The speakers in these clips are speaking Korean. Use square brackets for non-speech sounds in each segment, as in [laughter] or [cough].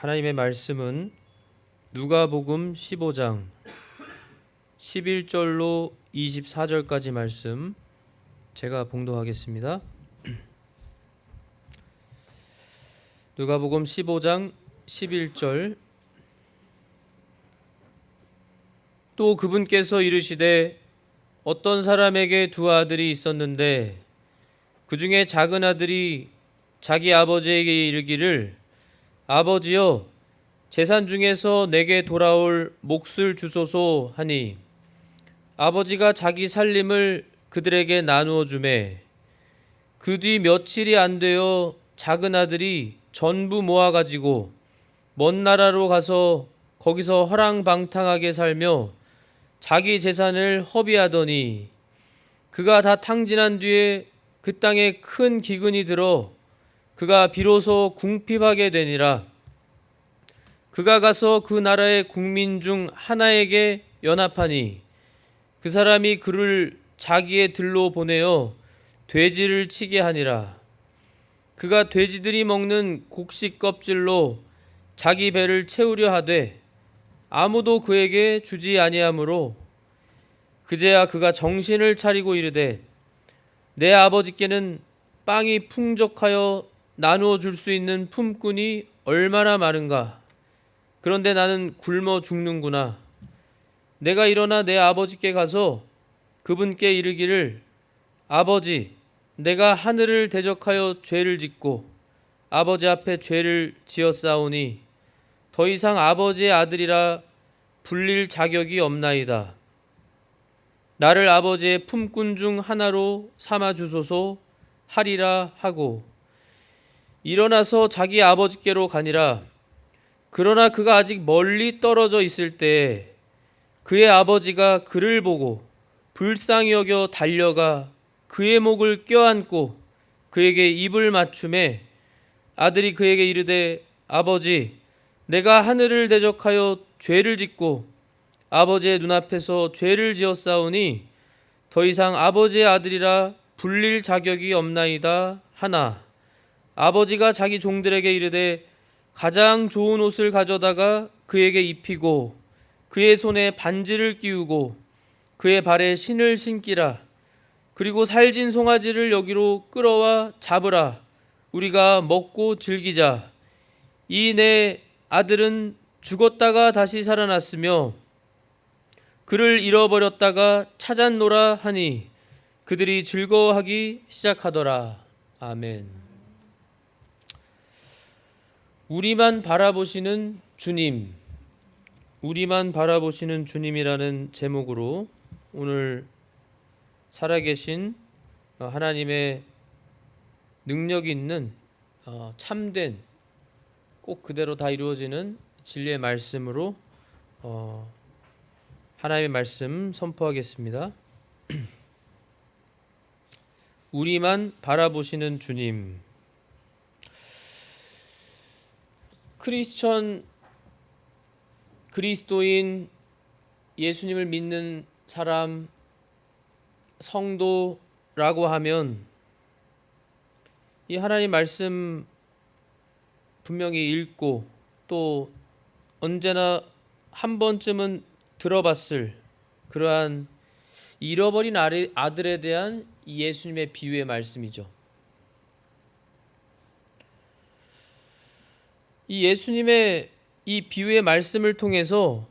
하나님의 말씀은 누가복음 15장 11절로 24절까지 말씀 제가 봉독하겠습니다. [clears throat] 누가복음 15장 11절 또 그분께서 이르시되 어떤 사람에게 두 아들이 있었는데 그 중에 작은 아들이 자기 아버지에게 이르기를 아버지여 재산 중에서 내게 돌아올 몫을 주소서 하니 아버지가 자기 살림을 그들에게 나누어 주매. 그 뒤 며칠이 안 되어 작은 아들이 전부 모아 가지고 먼 나라로 가서 거기서 허랑방탕하게 살며 자기 재산을 허비하더니 그가 다 탕진한 뒤에 그 땅에 큰 기근이 들어 그가 비로소 궁핍하게 되니라. 그가 가서 그 나라의 국민 중 하나에게 연합하니 그 사람이 그를 자기의 들로 보내어 돼지를 치게 하니라. 그가 돼지들이 먹는 곡식 껍질로 자기 배를 채우려 하되 아무도 그에게 주지 아니하므로 그제야 그가 정신을 차리고 이르되 내 아버지께는 빵이 풍족하여 나누어 줄 수 있는 품꾼이 얼마나 많은가 그런데 나는 굶어 죽는구나 내가 일어나 내 아버지께 가서 그분께 이르기를 아버지 내가 하늘을 대적하여 죄를 짓고 아버지 앞에 죄를 지었사오니 더 이상 아버지의 아들이라 불릴 자격이 없나이다. 나를 아버지의 품꾼 중 하나로 삼아 주소서 하리라 하고 일어나서 자기 아버지께로 가니라. 그러나 그가 아직 멀리 떨어져 있을 때 그의 아버지가 그를 보고 불쌍히 여겨 달려가 그의 목을 껴안고 그에게 입을 맞춤에 아들이 그에게 이르되 아버지 내가 하늘을 대적하여 죄를 짓고 아버지의 눈앞에서 죄를 지었사오니 더 이상 아버지의 아들이라 불릴 자격이 없나이다 하나 아버지가 자기 종들에게 이르되 가장 좋은 옷을 가져다가 그에게 입히고 그의 손에 반지를 끼우고 그의 발에 신을 신기라. 그리고 살진 송아지를 여기로 끌어와 잡으라. 우리가 먹고 즐기자. 이 내 아들은 죽었다가 다시 살아났으며 그를 잃어버렸다가 찾았노라 하니 그들이 즐거워하기 시작하더라. 아멘 우리만 바라보시는 주님 우리만 바라보시는 주님이라는 제목으로 오늘 살아계신 어, 하나님의 능력 있는 어, 참된 꼭 그대로 다 이루어지는 진리의 말씀으로 어, 하나님의 말씀 선포하겠습니다. [clears throat] 우리만 바라보시는 주님. 크리스천 그리스도인 예수님을 믿는 사람 성도라고 하면 이 하나님 말씀 분명히 읽고 또 언제나 한 번쯤은 들어봤을 그러한 잃어버린 아들에 대한 예수님의 비유의 말씀이죠. 이 예수님의 이 비유의 말씀을 통해서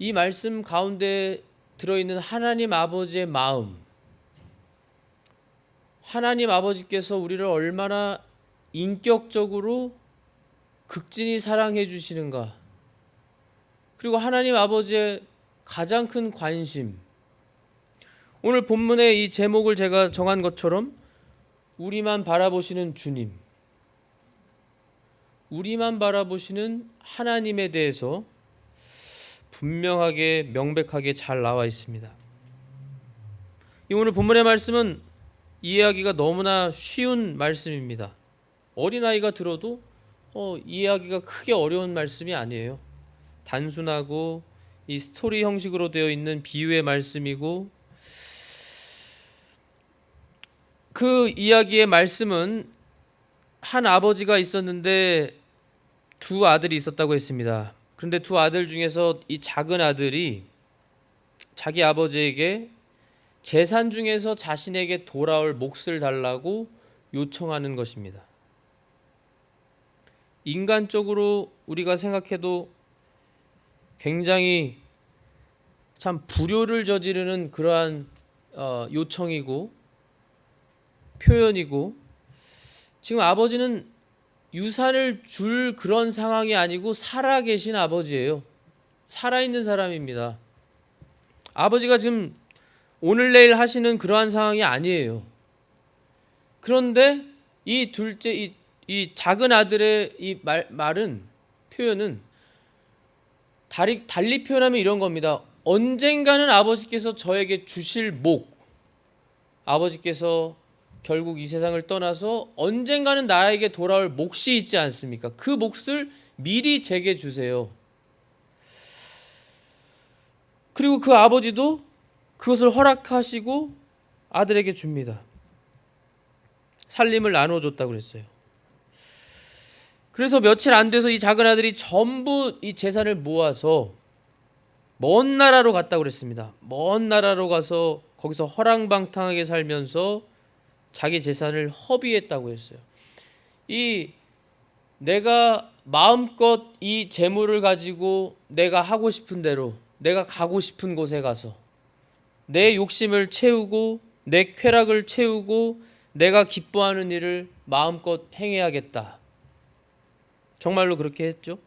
이 말씀 가운데 들어있는 하나님 아버지의 마음, 하나님 아버지께서 우리를 얼마나 인격적으로 극진히 사랑해 주시는가, 그리고 하나님 아버지의 가장 큰 관심, 오늘 본문의 이 제목을 제가 정한 것처럼 우리만 바라보시는 주님, 우리만 바라보시는 하나님에 대해서 분명하게 명백하게 잘 나와 있습니다. 이 오늘 본문의 말씀은 이해하기가 너무나 쉬운 말씀입니다. 어린아이가 들어도 어, 이해하기가 크게 어려운 말씀이 아니에요. 단순하고 이 스토리 형식으로 되어 있는 비유의 말씀이고 그 이야기의 말씀은 한 아버지가 있었는데 두 아들이 있었다고 했습니다. 그런데 두 아들 중에서 이 작은 아들이 자기 아버지에게 재산 중에서 자신에게 돌아올 몫을 달라고 요청하는 것입니다. 인간적으로 우리가 생각해도 굉장히 참 불효를 저지르는 그러한 어, 요청이고 표현이고 지금 아버지는 유산을 줄 그런 상황이 아니고 살아 계신 아버지예요. 살아 있는 사람입니다. 아버지가 지금 오늘 내일 하시는 그러한 상황이 아니에요. 그런데 이 둘째 이, 이 작은 아들의 이 말, 말은 표현은 달리, 달리 표현하면 이런 겁니다. 언젠가는 아버지께서 저에게 주실 목 아버지께서 결국 이 세상을 떠나서 언젠가는 나에게 돌아올 몫이 있지 않습니까? 그 몫을 미리 제게 주세요. 그리고 그 아버지도 그것을 허락하시고 아들에게 줍니다. 살림을 나눠줬다고 그랬어요. 그래서 며칠 안 돼서 이 작은 아들이 전부 이 재산을 모아서 먼 나라로 갔다고 그랬습니다. 먼 나라로 가서 거기서 허랑방탕하게 살면서 자기 재산을 허비했다고 했어요. 이 내가 마음껏 이 재물을 가지고 내가 하고 싶은 대로 내가 가고 싶은 곳에 가서 내 욕심을 채우고 내 쾌락을 채우고 내가 기뻐하는 일을 마음껏 행해야겠다. 정말로 그렇게 했죠.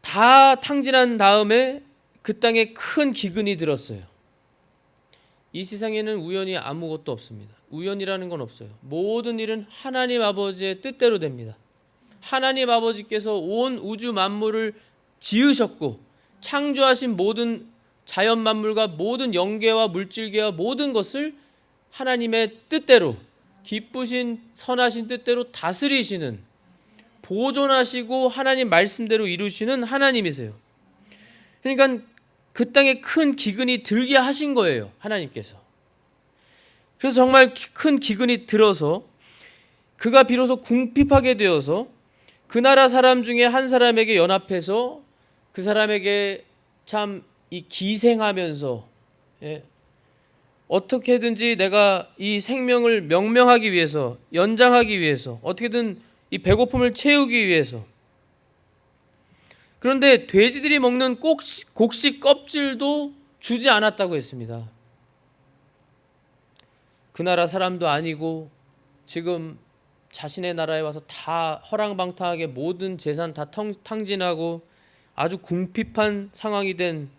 다 탕진한 다음에 그 땅에 큰 기근이 들었어요. 이 세상에는 우연이 아무것도 없습니다. 우연이라는 건 없어요. 모든 일은 하나님 아버지의 뜻대로 됩니다. 하나님 아버지께서 온 우주 만물을 지으셨고 창조하신 모든 자연 만물과 모든 영계와 물질계와 모든 것을 하나님의 뜻대로 기쁘신 선하신 뜻대로 다스리시는 보존하시고 하나님 말씀대로 이루시는 하나님이세요. 그러니까 그 땅에 큰 기근이 들게 하신 거예요. 하나님께서. 그래서 정말 큰 기근이 들어서 그가 비로소 궁핍하게 되어서 그 나라 사람 중에 한 사람에게 연합해서 그 사람에게 참 이 기생하면서 예, 어떻게든지 내가 이 생명을 명명하기 위해서 연장하기 위해서 어떻게든 이 배고픔을 채우기 위해서 그런데 돼지들이 먹는 꼭시, 곡식 껍질도 주지 않았다고 했습니다. 그 나라 사람도 아니고 지금 자신의 나라에 와서 다 허랑방탕하게 모든 재산 다 탕, 탕진하고 아주 궁핍한 상황이 된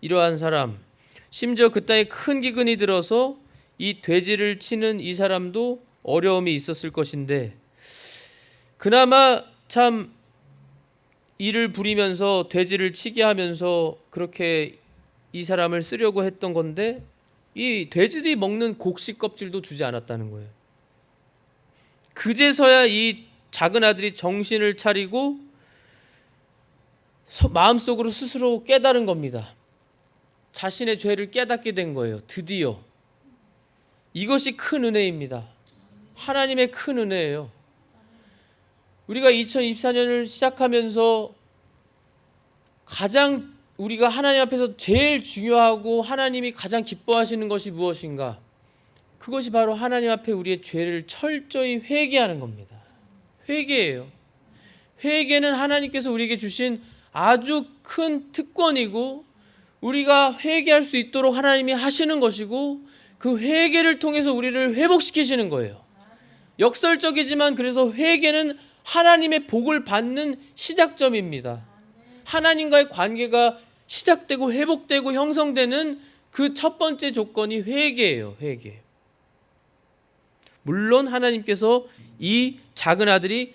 이러한 사람 심지어 그 땅에 큰 기근이 들어서 이 돼지를 치는 이 사람도 어려움이 있었을 것인데 그나마 참 일을 부리면서 돼지를 치게 하면서 그렇게 이 사람을 쓰려고 했던 건데 이 돼지들이 먹는 곡식 껍질도 주지 않았다는 거예요. 그제서야 이 작은 아들이 정신을 차리고 마음속으로 스스로 깨달은 겁니다. 자신의 죄를 깨닫게 된 거예요. 드디어. 이것이 큰 은혜입니다. 하나님의 큰 은혜예요. 우리가 2024년을 시작하면서 가장 우리가 하나님 앞에서 제일 중요하고 하나님이 가장 기뻐하시는 것이 무엇인가? 그것이 바로 하나님 앞에 우리의 죄를 철저히 회개하는 겁니다. 회개예요. 회개는 하나님께서 우리에게 주신 아주 큰 특권이고 우리가 회개할 수 있도록 하나님이 하시는 것이고 그 회개를 통해서 우리를 회복시키시는 거예요. 역설적이지만 그래서 회개는 하나님의 복을 받는 시작점입니다. 하나님과의 관계가 시작되고 회복되고 형성되는 그 첫 번째 조건이 회개예요. 회개. 물론 하나님께서 이 작은 아들이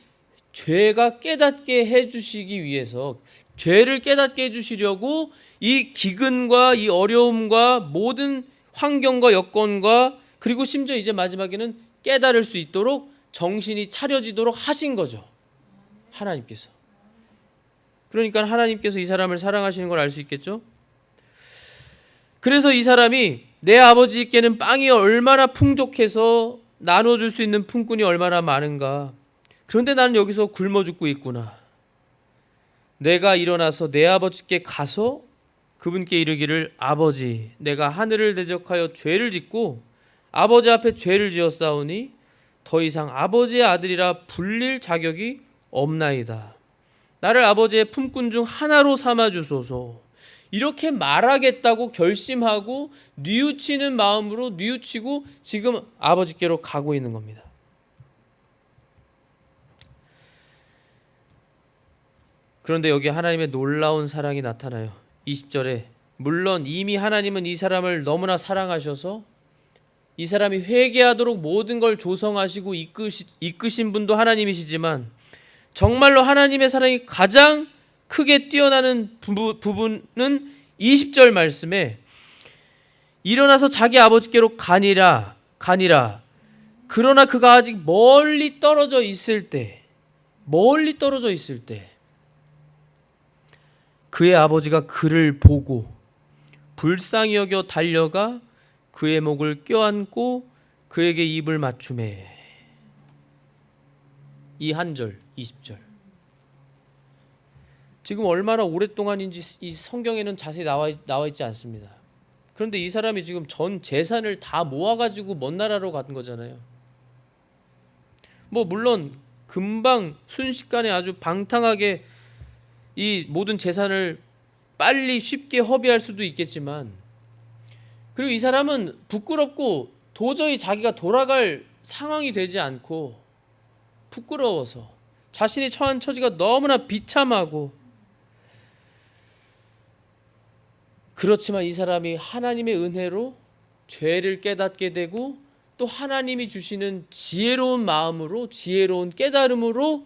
죄가 깨닫게 해 주시기 위해서 죄를 깨닫게 해 주시려고 이 기근과 이 어려움과 모든 환경과 여건과 그리고 심지어 이제 마지막에는 깨달을 수 있도록 정신이 차려지도록 하신 거죠. 하나님께서. 그러니까 하나님께서 이 사람을 사랑하시는 걸 알 수 있겠죠? 그래서 이 사람이 내 아버지께는 빵이 얼마나 풍족해서 나눠줄 수 있는 품꾼이 얼마나 많은가. 그런데 나는 여기서 굶어 죽고 있구나. 내가 일어나서 내 아버지께 가서 그분께 이르기를 아버지 내가 하늘을 대적하여 죄를 짓고 아버지 앞에 죄를 지었사오니 더 이상 아버지의 아들이라 불릴 자격이 없나이다. 나를 아버지의 품꾼 중 하나로 삼아 주소서. 이렇게 말하겠다고 결심하고 뉘우치는 마음으로 뉘우치고 지금 아버지께로 가고 있는 겁니다. 그런데 여기 하나님의 놀라운 사랑이 나타나요. 20절에 물론 이미 하나님은 이 사람을 너무나 사랑하셔서 이 사람이 회개하도록 모든 걸 조성하시고 이끄시, 이끄신 분도 하나님이시지만 정말로 하나님의 사랑이 가장 크게 뛰어나는 부부, 부분은 20절 말씀에 일어나서 자기 아버지께로 가니라 가니라. 그러나 그가 아직 멀리 떨어져 있을 때 멀리 떨어져 있을 때 그의 아버지가 그를 보고 불쌍히 여겨 달려가 그의 목을 껴안고 그에게 입을 맞춤해. 이 한절 20절 지금 얼마나 오랫동안인지 이 성경에는 자세히 나와 나와 있지 않습니다. 그런데 이 사람이 지금 전 재산을 다 모아가지고 먼 나라로 간 거잖아요. 뭐 물론 금방 순식간에 아주 방탕하게 이 모든 재산을 빨리 쉽게 허비할 수도 있겠지만 그리고 이 사람은 부끄럽고 도저히 자기가 돌아갈 상황이 되지 않고 부끄러워서 자신이 처한 처지가 너무나 비참하고 그렇지만 이 사람이 하나님의 은혜로 죄를 깨닫게 되고 또 하나님이 주시는 지혜로운 마음으로 지혜로운 깨달음으로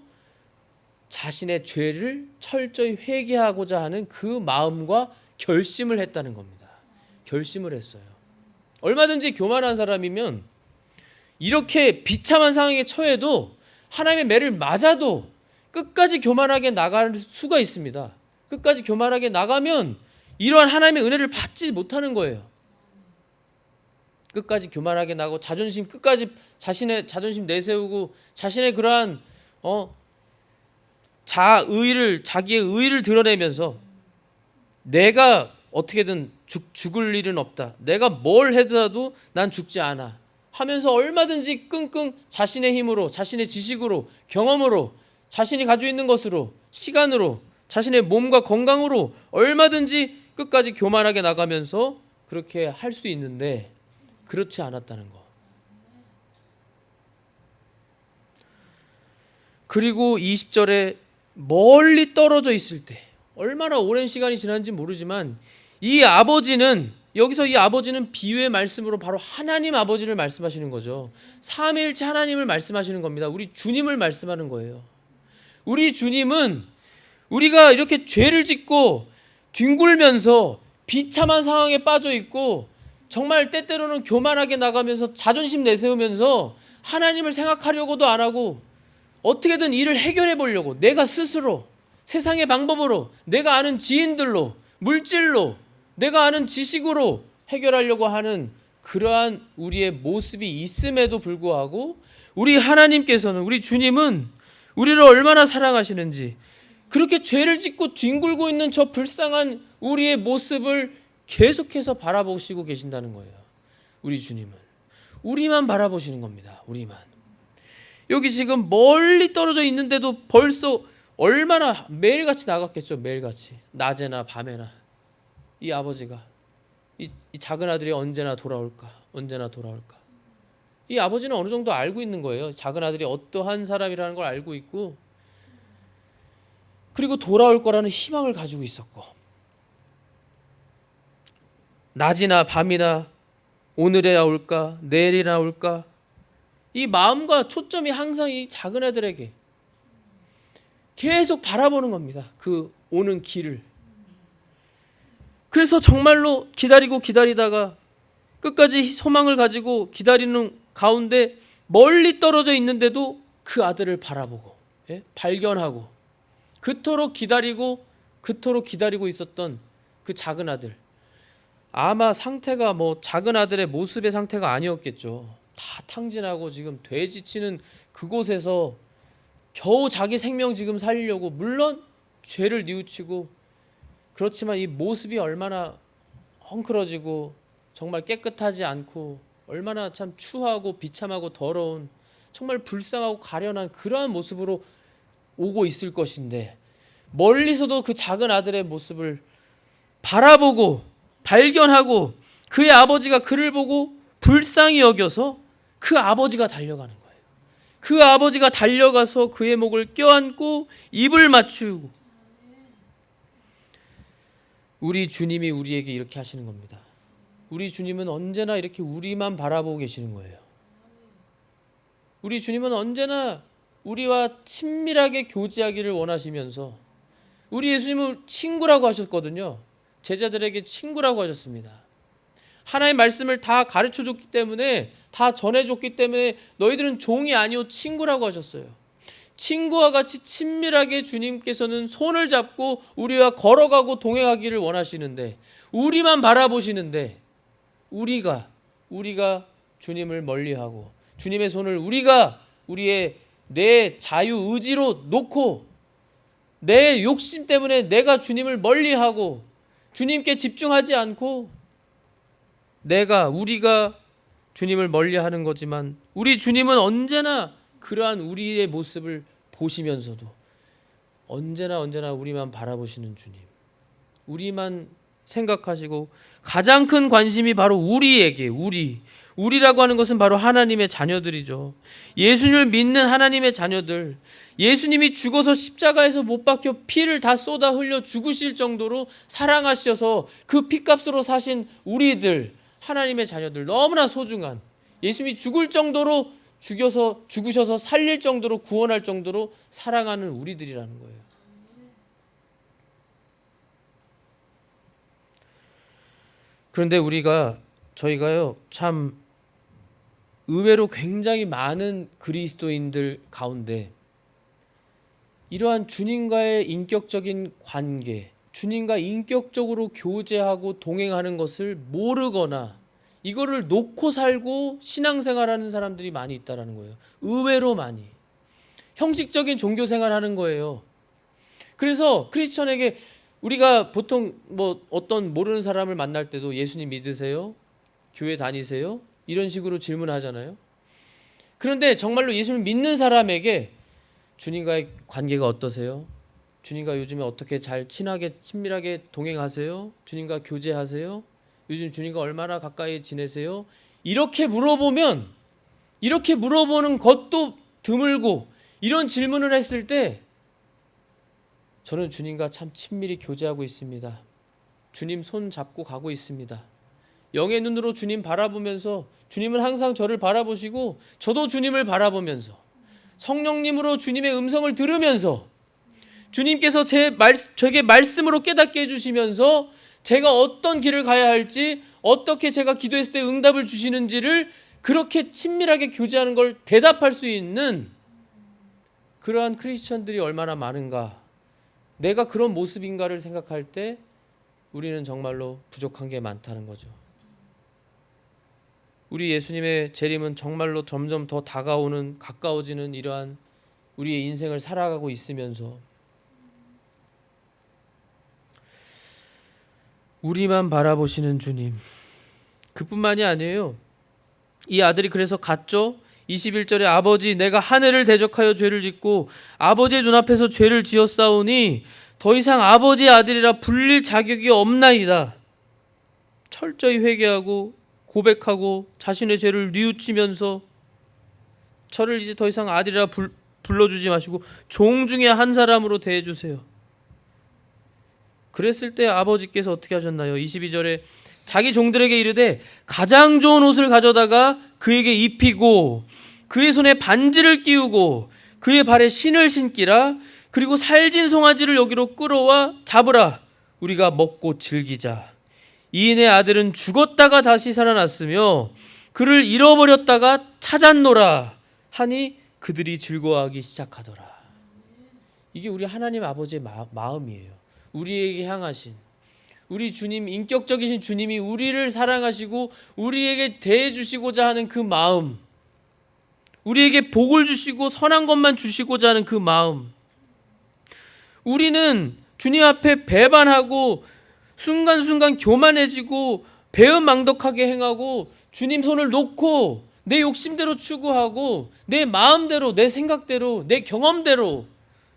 자신의 죄를 철저히 회개하고자 하는 그 마음과 결심을 했다는 겁니다. 결심을 했어요. 얼마든지 교만한 사람이면 이렇게 비참한 상황에 처해도 하나님의 매를 맞아도 끝까지 교만하게 나갈 수가 있습니다. 끝까지 교만하게 나가면 이러한 하나님의 은혜를 받지 못하는 거예요. 끝까지 교만하게 나고 자존심 끝까지 자신의 자존심 내세우고 자신의 그러한 어 자의를 자기의 의를 드러내면서 내가 어떻게든 죽, 죽을 일은 없다. 내가 뭘 해도 난 죽지 않아. 하면서 얼마든지 끙끙 자신의 힘으로, 자신의 지식으로, 경험으로, 자신이 가지고 있는 것으로, 시간으로, 자신의 몸과 건강으로 얼마든지 끝까지 교만하게 나가면서 그렇게 할 수 있는데 그렇지 않았다는 거. 그리고 20절에 멀리 떨어져 있을 때 얼마나 오랜 시간이 지난지 모르지만 이 아버지는 여기서 이 아버지는 비유의 말씀으로 바로 하나님 아버지를 말씀하시는 거죠. 삼위일체 하나님을 말씀하시는 겁니다. 우리 주님을 말씀하는 거예요. 우리 주님은 우리가 이렇게 죄를 짓고 뒹굴면서 비참한 상황에 빠져 있고 정말 때때로는 교만하게 나가면서 자존심 내세우면서 하나님을 생각하려고도 안 하고 어떻게든 일을 해결해 보려고 내가 스스로 세상의 방법으로 내가 아는 지인들로 물질로 내가 아는 지식으로 해결하려고 하는 그러한 우리의 모습이 있음에도 불구하고 우리 하나님께서는 우리 주님은 우리를 얼마나 사랑하시는지 그렇게 죄를 짓고 뒹굴고 있는 저 불쌍한 우리의 모습을 계속해서 바라보시고 계신다는 거예요. 우리 주님은 우리만 바라보시는 겁니다. 우리만. 여기 지금 멀리 떨어져 있는데도 벌써 얼마나 매일같이 나갔겠죠. 매일같이. 낮에나 밤에나. 이 아버지가 이, 이 작은 아들이 언제나 돌아올까? 언제나 돌아올까? 이 아버지는 어느 정도 알고 있는 거예요. 작은 아들이 어떠한 사람이라는 걸 알고 있고 그리고 돌아올 거라는 희망을 가지고 있었고 낮이나 밤이나 오늘이나 올까 내일이나 올까 이 마음과 초점이 항상 이 작은 애들에게 계속 바라보는 겁니다. 그 오는 길을. 그래서 정말로 기다리고 기다리다가 끝까지 소망을 가지고 기다리는 가운데 멀리 떨어져 있는데도 그 아들을 바라보고 예? 발견하고 그토록 기다리고 그토록 기다리고 있었던 그 작은 아들 아마 상태가 뭐 작은 아들의 모습의 상태가 아니었겠죠. 다 탕진하고 지금 돼지치는 그곳에서 겨우 자기 생명 지금 살리려고 물론 죄를 뉘우치고 그렇지만 이 모습이 얼마나 헝클어지고 정말 깨끗하지 않고 얼마나 참 추하고 비참하고 더러운 정말 불쌍하고 가련한 그러한 모습으로 오고 있을 것인데 멀리서도 그 작은 아들의 모습을 바라보고 발견하고 그의 아버지가 그를 보고 불쌍히 여겨서 그 아버지가 달려가는 거예요. 그 아버지가 달려가서 그의 목을 껴안고 입을 맞추고 우리 주님이 우리에게 이렇게 하시는 겁니다. 우리 주님은 언제나 이렇게 우리만 바라보고 계시는 거예요. 우리 주님은 언제나 우리와 친밀하게 교제하기를 원하시면서 우리 예수님은 친구라고 하셨거든요. 제자들에게 친구라고 하셨습니다. 하나의 말씀을 다 가르쳐 줬기 때문에 다 전해 줬기 때문에 너희들은 종이 아니요 친구라고 하셨어요. 친구와 같이 친밀하게 주님께서는 손을 잡고 우리와 걸어가고 동행하기를 원하시는데 우리만 바라보시는데 우리가 우리가 주님을 멀리하고 주님의 손을 우리가 우리의 내 자유 의지로 놓고 내 욕심 때문에 내가 주님을 멀리하고 주님께 집중하지 않고 내가 우리가 주님을 멀리하는 거지만 우리 주님은 언제나 그러한 우리의 모습을 보시면서도 언제나 언제나 우리만 바라보시는 주님. 우리만 생각하시고 가장 큰 관심이 바로 우리에게 우리 우리라고 하는 것은 바로 하나님의 자녀들이죠. 예수님을 믿는 하나님의 자녀들. 예수님이 죽어서 십자가에서 못 박혀 피를 다 쏟아 흘려 죽으실 정도로 사랑하셔서 그 피값으로 사신 우리들 하나님의 자녀들 너무나 소중한 예수님이 죽을 정도로 죽여서 죽으셔서 살릴 정도로 구원할 정도로 사랑하는 우리들이라는 거예요. 그런데 우리가 저희가요 참 의외로 굉장히 많은 그리스도인들 가운데 이러한 주님과의 인격적인 관계, 주님과 인격적으로 교제하고 동행하는 것을 모르거나 이거를 놓고 살고 신앙생활하는 사람들이 많이 있다라는 거예요. 의외로 많이 형식적인 종교 생활하는 거예요. 그래서 크리스천에게 우리가 보통 뭐 어떤 모르는 사람을 만날 때도 예수님 믿으세요? 교회 다니세요? 이런 식으로 질문하잖아요. 그런데 정말로 예수님을 믿는 사람에게 주님과의 관계가 어떠세요? 주님과 요즘에 어떻게 잘 친하게 친밀하게 동행하세요? 주님과 교제하세요? 요즘 주님과 얼마나 가까이 지내세요? 이렇게 물어보면 이렇게 물어보는 것도 드물고 이런 질문을 했을 때 저는 주님과 참 친밀히 교제하고 있습니다. 주님 손 잡고 가고 있습니다. 영의 눈으로 주님 바라보면서 주님은 항상 저를 바라보시고 저도 주님을 바라보면서 성령님으로 주님의 음성을 들으면서 주님께서 제 말, 저에게 말씀으로 깨닫게 해주시면서 제가 어떤 길을 가야 할지 어떻게 제가 기도했을 때 응답을 주시는지를 그렇게 친밀하게 교제하는 걸 대답할 수 있는 그러한 크리스천들이 얼마나 많은가 내가 그런 모습인가를 생각할 때 우리는 정말로 부족한 게 많다는 거죠. 우리 예수님의 재림은 정말로 점점 더 다가오는 가까워지는 이러한 우리의 인생을 살아가고 있으면서 우리만 바라보시는 주님. 그뿐만이 아니에요. 이 아들이 그래서 갔죠. 21절에 아버지 내가 하늘을 대적하여 죄를 짓고 아버지의 눈앞에서 죄를 지었사오니 더 이상 아버지의 아들이라 불릴 자격이 없나이다. 철저히 회개하고 고백하고 자신의 죄를 뉘우치면서 저를 이제 더 이상 아들이라 불, 불러주지 마시고 종 중에 한 사람으로 대해주세요. 그랬을 때 아버지께서 어떻게 하셨나요? 22절에 자기 종들에게 이르되 가장 좋은 옷을 가져다가 그에게 입히고 그의 손에 반지를 끼우고 그의 발에 신을 신기라. 그리고 살진 송아지를 여기로 끌어와 잡으라. 우리가 먹고 즐기자. 이인의 아들은 죽었다가 다시 살아났으며 그를 잃어버렸다가 찾았노라 하니 그들이 즐거워하기 시작하더라. 이게 우리 하나님 아버지의 마, 마음이에요 우리에게 향하신 우리 주님 인격적이신 주님이 우리를 사랑하시고 우리에게 대해 주시고자 하는 그 마음 우리에게 복을 주시고 선한 것만 주시고자 하는 그 마음. 우리는 주님 앞에 배반하고 순간순간 교만해지고 배은망덕하게 행하고 주님 손을 놓고 내 욕심대로 추구하고 내 마음대로 내 생각대로 내 경험대로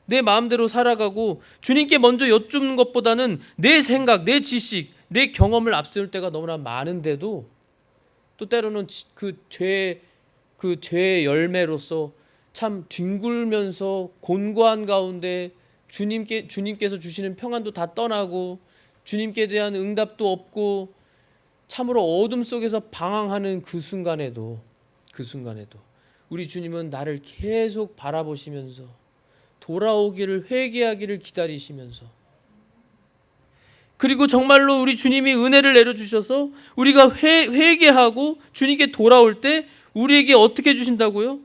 내 마음대로 살아가고 주님께 먼저 여쭙는 것보다는 내 생각, 내 지식, 내 경험을 앞세울 때가 너무나 많은데도 또 때로는 그 죄, 그 죄의 열매로서 참 뒹굴면서 곤고한 가운데 주님께 주님께서 주시는 평안도 다 떠나고 주님께 대한 응답도 없고 참으로 어둠 속에서 방황하는 그 순간에도 그 순간에도 우리 주님은 나를 계속 바라보시면서 돌아오기를 회개하기를 기다리시면서 그리고 정말로 우리 주님이 은혜를 내려 주셔서 우리가 회, 회개하고 주님께 돌아올 때 우리에게 어떻게 주신다고요?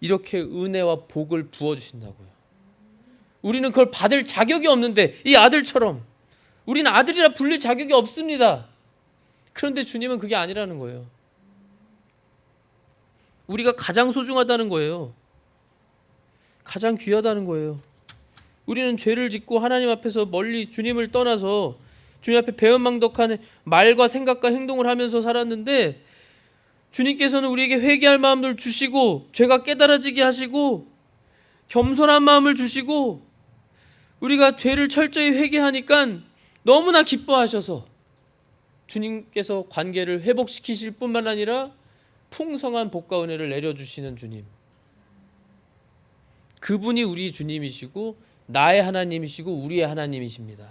이렇게 은혜와 복을 부어 주신다고요. 우리는 그걸 받을 자격이 없는데 이 아들처럼 우리는 아들이라 불릴 자격이 없습니다. 그런데 주님은 그게 아니라는 거예요. 우리가 가장 소중하다는 거예요. 가장 귀하다는 거예요. 우리는 죄를 짓고 하나님 앞에서 멀리 주님을 떠나서 주님 앞에 배은망덕한 말과 생각과 행동을 하면서 살았는데 주님께서는 우리에게 회개할 마음을 주시고 죄가 깨달아지게 하시고 겸손한 마음을 주시고 우리가 죄를 철저히 회개하니까 너무나 기뻐하셔서 주님께서 관계를 회복시키실 뿐만 아니라 풍성한 복과 은혜를 내려주시는 주님. 그분이 우리 주님이시고 나의 하나님이시고 우리의 하나님이십니다.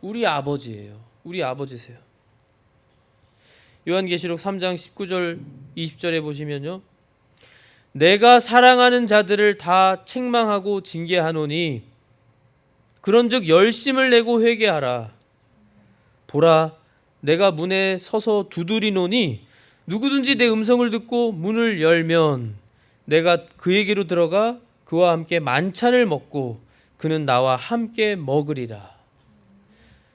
우리 아버지예요. 우리 아버지세요. 요한계시록 3장 19절 20절에 보시면요. 내가 사랑하는 자들을 다 책망하고 징계하노니 그런즉 열심을 내고 회개하라. 보라 내가 문에 서서 두드리노니 누구든지 내 음성을 듣고 문을 열면 내가 그에게로 들어가 그와 함께 만찬을 먹고 그는 나와 함께 먹으리라.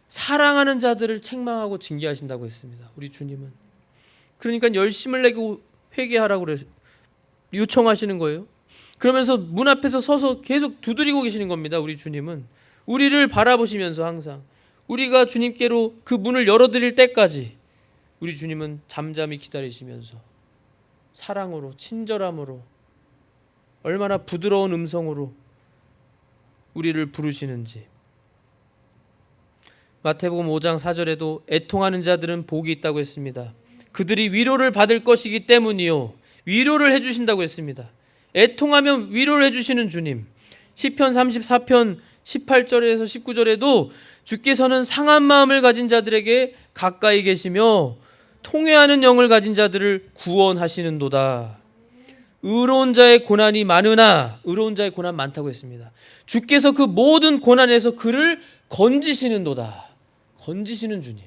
사랑하는 자들을 책망하고 징계하신다고 했습니다. 우리 주님은. 그러니까 열심을 내고 회개하라고 그래 요청하시는 거예요. 그러면서 문 앞에서 서서 계속 두드리고 계시는 겁니다. 우리 주님은 우리를 바라보시면서 항상 우리가 주님께로 그 문을 열어 드릴 때까지 우리 주님은 잠잠히 기다리시면서 사랑으로 친절함으로 얼마나 부드러운 음성으로 우리를 부르시는지 마태복음 5장 4절에도 애통하는 자들은 복이 있다고 했습니다. 그들이 위로를 받을 것이기 때문이요. 위로를 해 주신다고 했습니다. 애통하면 위로를 해 주시는 주님. 시편 34편 18절에서 19절에도 주께서는 상한 마음을 가진 자들에게 가까이 계시며 통회하는 영을 가진 자들을 구원하시는도다. 의로운 자의 고난이 많으나 의로운 자의 고난 많다고 했습니다. 주께서 그 모든 고난에서 그를 건지시는도다. 건지시는 주님.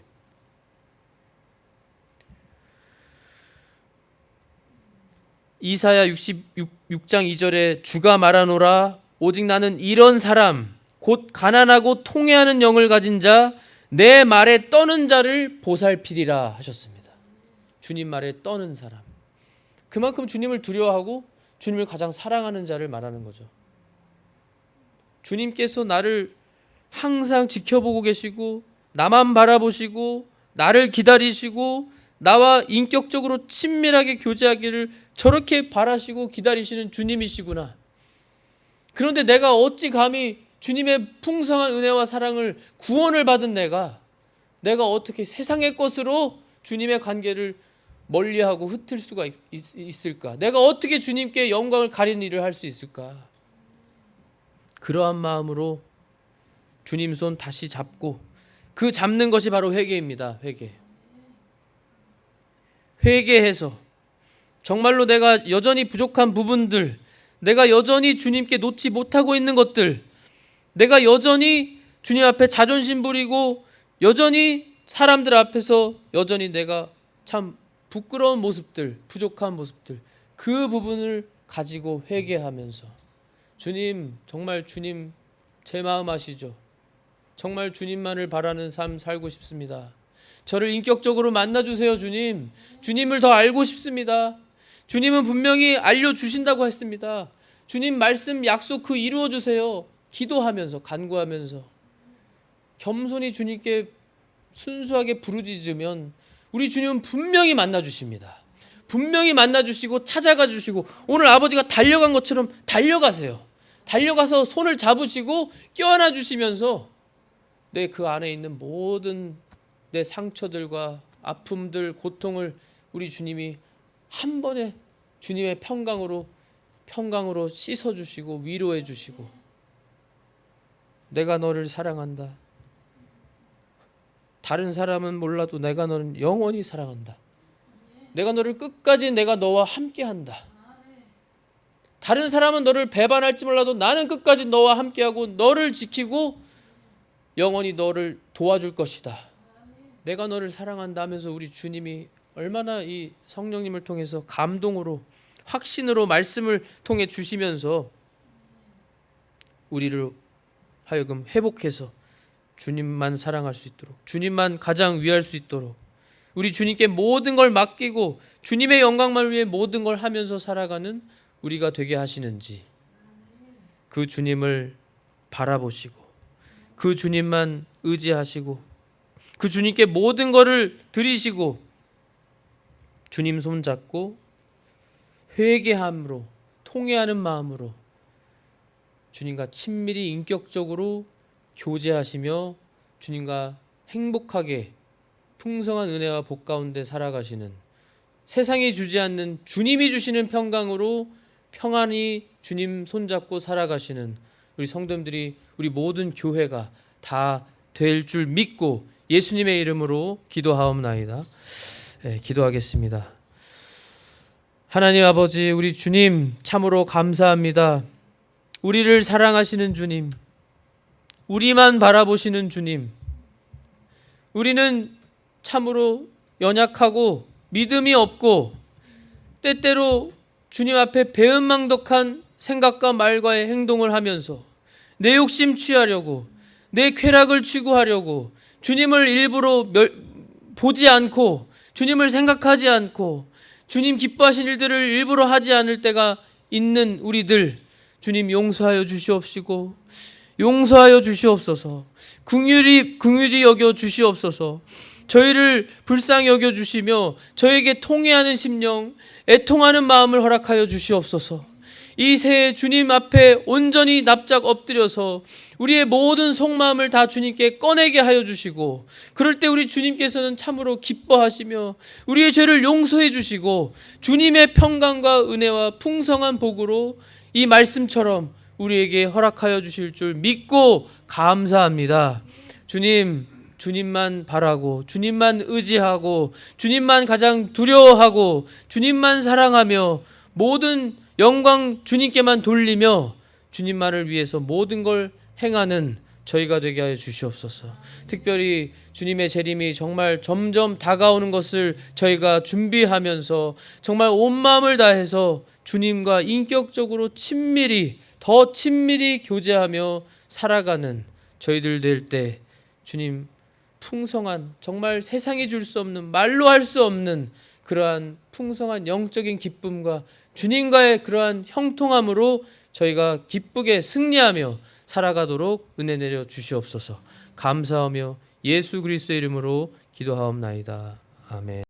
이사야 66장 2절에 주가 말하노라 오직 나는 이런 사람 곧 가난하고 통회하는 영을 가진 자 내 말에 떠는 자를 보살피리라 하셨습니다. 주님 말에 떠는 사람. 그만큼 주님을 두려워하고 주님을 가장 사랑하는 자를 말하는 거죠. 주님께서 나를 항상 지켜보고 계시고 나만 바라보시고 나를 기다리시고 나와 인격적으로 친밀하게 교제하기를 저렇게 바라시고 기다리시는 주님이시구나. 그런데 내가 어찌 감히 주님의 풍성한 은혜와 사랑을 구원을 받은 내가 내가 어떻게 세상의 것으로 주님의 관계를 멀리하고 흩을 수가 있, 있을까? 내가 어떻게 주님께 영광을 가리는 일을 할 수 있을까? 그러한 마음으로 주님 손 다시 잡고 그 잡는 것이 바로 회개입니다. 회개. 회개해서 정말로 내가 여전히 부족한 부분들, 내가 여전히 주님께 놓지 못하고 있는 것들, 내가 여전히 주님 앞에 자존심 부리고 여전히 사람들 앞에서 여전히 내가 참 부끄러운 모습들, 부족한 모습들 그 부분을 가지고 회개하면서 주님 정말 주님 제 마음 아시죠? 정말 주님만을 바라는 삶 살고 싶습니다. 저를 인격적으로 만나 주세요, 주님. 주님을 더 알고 싶습니다. 주님은 분명히 알려 주신다고 했습니다. 주님 말씀 약속 그 이루어 주세요. 기도하면서 간구하면서 겸손히 주님께 순수하게 부르짖으면 우리 주님은 분명히 만나 주십니다. 분명히 만나 주시고 찾아가 주시고 오늘 아버지가 달려간 것처럼 달려가세요. 달려가서 손을 잡으시고 껴안아 주시면서 내 그 안에 있는 모든 내 상처들과 아픔들, 고통을 우리 주님이 한 번에 주님의 평강으로 평강으로 씻어 주시고 위로해 주시고 내가 너를 사랑한다. 다른 사람은 몰라도 내가 너를 영원히 사랑한다. 내가 너를 끝까지 내가 너와 함께한다. 다른 사람은 너를 배반할지 몰라도 나는 끝까지 너와 함께하고 너를 지키고 영원히 너를 도와줄 것이다. 내가 너를 사랑한다 하면서 우리 주님이 얼마나 이 성령님을 통해서 감동으로 확신으로 말씀을 통해 주시면서 우리를 하여금 회복해서 주님만 사랑할 수 있도록 주님만 가장 위할 수 있도록 우리 주님께 모든 걸 맡기고 주님의 영광만 위해 모든 걸 하면서 살아가는 우리가 되게 하시는지 그 주님을 바라보시고 그 주님만 의지하시고 그 주님께 모든 것을 드리시고 주님 손잡고 회개함으로 통회하는 마음으로 주님과 친밀히 인격적으로 교제하시며 주님과 행복하게 풍성한 은혜와 복 가운데 살아가시는 세상이 주지 않는 주님이 주시는 평강으로 평안히 주님 손잡고 살아가시는 우리 성도님들이 우리 모든 교회가 다 될 줄 믿고 예수님의 이름으로 기도하옵나이다. 예, 기도하겠습니다. 하나님 아버지, 우리 주님 참으로 감사합니다. 우리를 사랑하시는 주님, 우리만 바라보시는 주님, 우리는 참으로 연약하고 믿음이 없고 때때로 주님 앞에 배은망덕한 생각과 말과의 행동을 하면서 내 욕심 취하려고 내 쾌락을 추구하려고 주님을 일부러 멸, 보지 않고 주님을 생각하지 않고 주님 기뻐하신 일들을 일부러 하지 않을 때가 있는 우리들 주님 용서하여 주시옵시고 용서하여 주시옵소서. 긍휼히 긍휼히 여겨 주시옵소서. 저희를 불쌍히 여겨 주시며 저에게 통회하는 심령 애통하는 마음을 허락하여 주시옵소서. 이 새해 주님 앞에 온전히 납작 엎드려서 우리의 모든 속마음을 다 주님께 꺼내게 하여 주시고 그럴 때 우리 주님께서는 참으로 기뻐하시며 우리의 죄를 용서해 주시고 주님의 평강과 은혜와 풍성한 복으로 이 말씀처럼 우리에게 허락하여 주실 줄 믿고 감사합니다. 주님, 주님만 바라고 주님만 의지하고 주님만 가장 두려워하고 주님만 사랑하며 모든 영광 주님께만 돌리며 주님만을 위해서 모든 걸 행하는 저희가 되게 하여 주시옵소서. 특별히 주님의 재림이 정말 점점 다가오는 것을 저희가 준비하면서 정말 온 마음을 다해서 주님과 인격적으로 친밀히 더 친밀히 교제하며 살아가는 저희들 될 때 주님 풍성한 정말 세상이 줄 수 없는 말로 할 수 없는 그러한 풍성한 영적인 기쁨과 주님과의 그러한 형통함으로 저희가 기쁘게 승리하며 살아가도록 은혜 내려 주시옵소서. 감사하며 예수 그리스도의 이름으로 기도하옵나이다. 아멘.